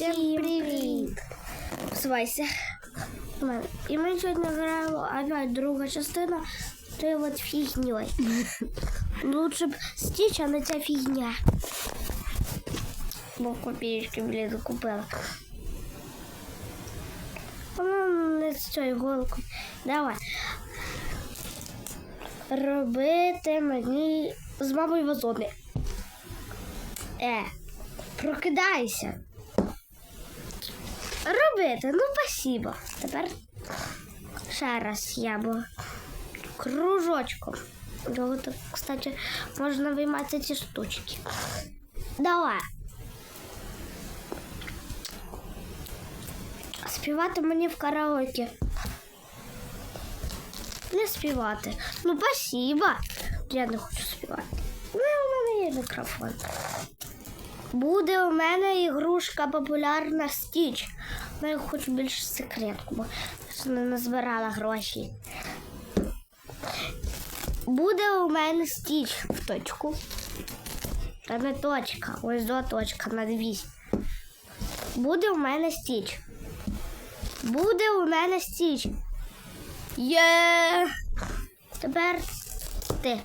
Всім привіт! Свайся. І ми сьогодні граємо опять друга частина той от фігньою. Лучше б стіч, а не ця фігня. Бо копієчки, блін, купила. Ну, не з цією голкою. Давай. Робити мені з мамою вазони. Е, прокидайся. Робити, ну спасибо. Тепер ще раз я бо кружочком. Його так, кстати, можна виймати ці штучки. Давай. Співати мені в караоке. Не співати. Ну, спасибо. Я не хочу співати. Ну, у мене є мікрофон. Буде у мене ігрушка популярна Стіч. Я хочу більше секретку, бо не назбирала гроші. Буде у мене Стіч в точку. Та не точка, ось до точка на 200. Буде у мене Стіч. Буде у мене Стіч. Є. Тепер ти.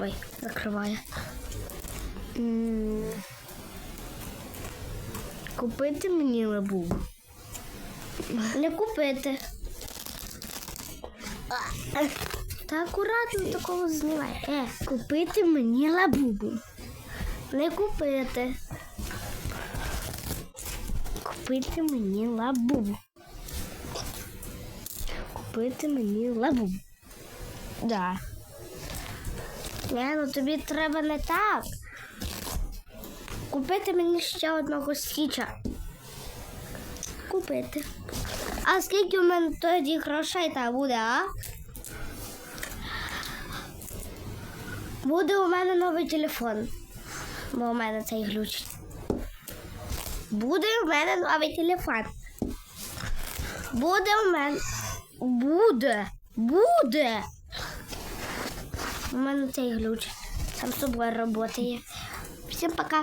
Ой, закриваю. М, Купити мені лабубу. Не купити. Та акуратно такого знімай. Е, купити мені лабубу. Не купити. Купити мені лабубу. Купити мені лабубу. Да. Не, ну тобі треба не так. Купити мені ще одного стіча. Купити. А скільки у мене тоді грошей та буде, а? Буде у мене новий телефон. Бо у мене цей глючить. Буде у мене новий телефон. Буде у мене. Буде. Буде. У мене цей глючить. Сам з собою працює. Всім пока.